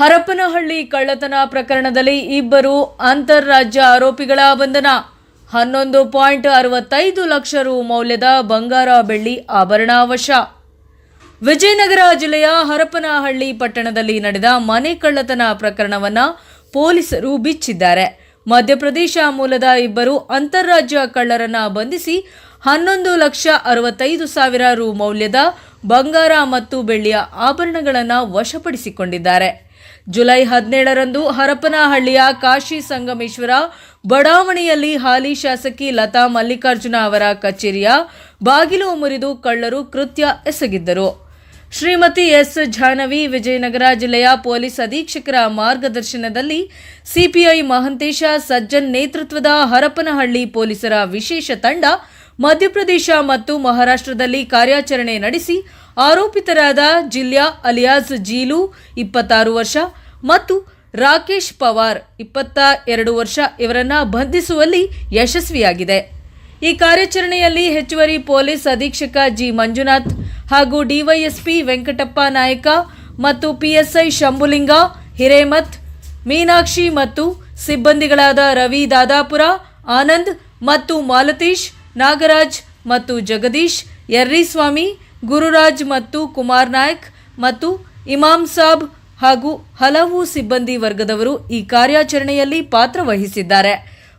ಹರಪನಹಳ್ಳಿ ಕಳ್ಳತನ ಪ್ರಕರಣದಲ್ಲಿ ಇಬ್ಬರು ಅಂತಾರಾಜ್ಯ ಆರೋಪಿಗಳ ಬಂಧನ. ಹನ್ನೊಂದು ಪಾಯಿಂಟ್ ಅರವತ್ತೈದು ಲಕ್ಷ ರು ಮೌಲ್ಯದ ಬಂಗಾರ ಬೆಳ್ಳಿ ಆಭರಣ ವಶ ವಿಜಯನಗರ ಜಿಲ್ಲೆಯ ಹರಪನಹಳ್ಳಿ ಪಟ್ಟಣದಲ್ಲಿ ನಡೆದ ಮನೆ ಕಳ್ಳತನ ಪ್ರಕರಣವನ್ನ ಪೊಲೀಸರು ಬಿಚ್ಚಿದ್ದಾರೆ. ಮಧ್ಯಪ್ರದೇಶ ಮೂಲದ ಇಬ್ಬರು ಅಂತಾರಾಜ್ಯ ಕಳ್ಳರನ್ನ ಬಂಧಿಸಿ ಹನ್ನೊಂದು ಲಕ್ಷ ಅರವತ್ತೈದು ಸಾವಿರ ರು ಮೌಲ್ಯದ ಬಂಗಾರ ಮತ್ತು ಬೆಳ್ಳಿಯ ಆಭರಣಗಳನ್ನು ವಶಪಡಿಸಿಕೊಂಡಿದ್ದಾರೆ. ಜುಲೈ ಹದಿನೇಳರಂದು ಹರಪನಹಳ್ಳಿಯ ಕಾಶಿ ಸಂಗಮೇಶ್ವರ ಬಡಾವಣೆಯಲ್ಲಿ ಹಾಲಿ ಶಾಸಕಿ ಲತಾ ಮಲ್ಲಿಕಾರ್ಜುನ ಅವರ ಕಚೇರಿಯ ಬಾಗಿಲು ಮುರಿದು ಕಳ್ಳರು ಕೃತ್ಯ ಎಸಗಿದ್ದರು. ಶ್ರೀಮತಿ ಎಸ್ ಜಾಹ್ನವಿ ವಿಜಯನಗರ ಜಿಲ್ಲೆಯ ಪೊಲೀಸ್ ಅಧೀಕ್ಷಕರ ಮಾರ್ಗದರ್ಶನದಲ್ಲಿ ಸಿಪಿಐ ಮಹಂತೇಶ ಸಜ್ಜನ್ ನೇತೃತ್ವದ ಹರಪನಹಳ್ಳಿ ಪೊಲೀಸರ ವಿಶೇಷ ತಂಡ ಮಧ್ಯಪ್ರದೇಶ ಮತ್ತು ಮಹಾರಾಷ್ಟ್ರದಲ್ಲಿ ಕಾರ್ಯಾಚರಣೆ ನಡೆಸಿ ಆರೋಪಿತರಾದ ಜಿಲ್ಯಾ ಅಲಿಯಾಸ್ ಜೀಲು ಇಪ್ಪತ್ತಾರು ವರ್ಷ ಮತ್ತು ರಾಕೇಶ್ ಪವಾರ್ ಇಪ್ಪತ್ತ ಎರಡು ವರ್ಷ ಇವರನ್ನ ಬಂಧಿಸುವಲ್ಲಿ ಯಶಸ್ವಿಯಾಗಿದೆ. ಈ ಕಾರ್ಯಾಚರಣೆಯಲ್ಲಿ ಹೆಚ್ಚುವರಿ ಪೊಲೀಸ್ ಅಧೀಕ್ಷಕ ಜಿ. ಮಂಜುನಾಥ್ ಹಾಗೂ ಡಿವೈಎಸ್ಪಿ ವೆಂಕಟಪ್ಪ ನಾಯಕ ಮತ್ತು ಪಿಎಸ್ಐ ಶಂಭುಲಿಂಗ ಹಿರೇಮತ್ ಮೀನಾಕ್ಷಿ ಮತ್ತು ಸಿಬ್ಬಂದಿಗಳಾದ ರವಿ ದಾದಾಪುರ, ಆನಂದ್ ಮತ್ತು ಮಾಲತೀಶ್ ನಾಗರಾಜ್ ಮತ್ತು ಜಗದೀಶ್ ಯರ್ರಿಸ್ವಾಮಿ ಗುರುರಾಜ್ ಮತ್ತು ಕುಮಾರ್ ನಾಯಕ್ ಮತ್ತು ಇಮಾಮ್ ಸಾಬ್ ಹಾಗೂ ಹಲವು ಸಿಬ್ಬಂದಿ ವರ್ಗದವರು ಈ ಕಾರ್ಯಾಚರಣೆಯಲ್ಲಿ ಪಾತ್ರ ವಹಿಸಿದ್ದಾರೆ.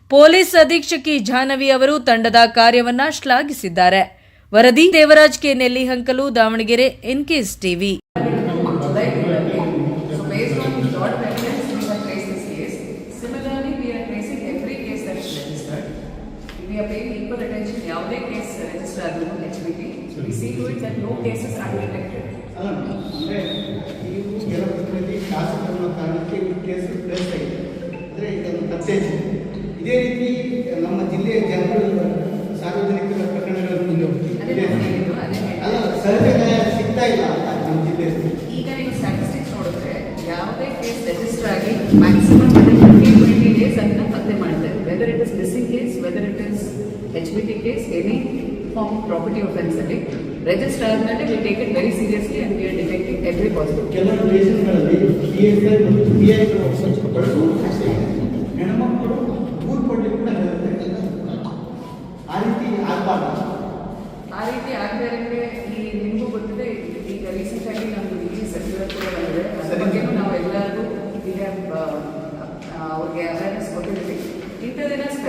ಪೊಲೀಸ್ ಅಧೀಕ್ಷಕಿ ಜಾಹ್ನವಿ ಅವರು ತಂಡದ ಕಾರ್ಯವನ್ನ ಶ್ಲಾಘಿಸಿದ್ದಾರೆ. ವರದಿ Devaraj K. Nellihankalu Davanagere, NKS TV. Equal attention, ಯಾವುದೇ ಕೇಸ್ ರಿಜಿಸ್ಟರ್ ಆಗಿರೋ H B T V C to it that no cases are detected ಅಲ್ಲ ಅಂದರೆ ನೀವು ಕೆಲವು ರೀತಿಯಲ್ಲಿ ಶಾಸಕರು ಅನ್ನೋ ಕಾರಣಕ್ಕೆ ಈ ಕೇಸ್ ಪ್ಲೇಸ್ ಆಗಿದೆ ಅಂದರೆ ಇದನ್ನು ಹಚ್ಚಿದೆ. ಇದೇ ರೀತಿ ನಮ್ಮ ಜಿಲ್ಲೆಯ ಜನರು ಸಾರ್ವಜನಿಕರ ಪ್ರಕರಣಗಳನ್ನು ಮುಂದೆ ಹೇಳಿದ್ದು. ಅಲ್ಲ ಸಹಜ ನ್ಯಾಯ ಸಿಗ್ತಾ ಇಲ್ಲ ಅಂತ ನಮ್ಮ ಜಿಲ್ಲೆಯಲ್ಲಿ. ಈಗ ನೀವು ಸ್ಟ್ಯಾಟಿಸ್ಟಿಕ್ಸ್ ನೋಡಿದ್ರೆ ಯಾವುದೇ ಕೇಸ್ ರಿಜಿಸ್ಟರ್ ಆಗಿ maximum H B T case any form property offence ಅಲ್ಲಿ ರಿಜಿಸ್ಟರ್ ಆದ್ಮೇಲೆ we take it very seriously and we are detecting every possible ಕೆಲವು ದೇಶಗಳಲ್ಲಿ ಪಿ ಎಸ್ ಐ ಮತ್ತು ಪಿ ಐ ಬಳಸುವ ಹೆಣ್ಮಕ್ಕಳು ದೂರು ಕೊಡಲಿಕ್ಕೆ ಕೂಡ ಆ ರೀತಿ ಆಗಬಾರ್ದು ಆ ರೀತಿ ಆಗದೆ ಇರೋಕ್ಕೆ ಈ ನಿಮಗೂ ಗೊತ್ತಿದೆ ಈಗ ರೀಸೆಂಟ್ ಆಗಿ ನಮ್ದು ಇಲ್ಲಿ ಸರ್ಕ್ಯುಲರ್ ಕೂಡ ಬಂದಿದೆ. ಅದ್ರ ಬಗ್ಗೆನೂ ನಾವು ಎಲ್ಲರಿಗೂ ಈಗ ಅವ್ರಿಗೆ ಅವೇರ್ನೆಸ್ ಕೊಟ್ಟಿದ್ದೀವಿ. ಇಂಥದಿನ ಸ್ಪೆಸಿಫಿಕ್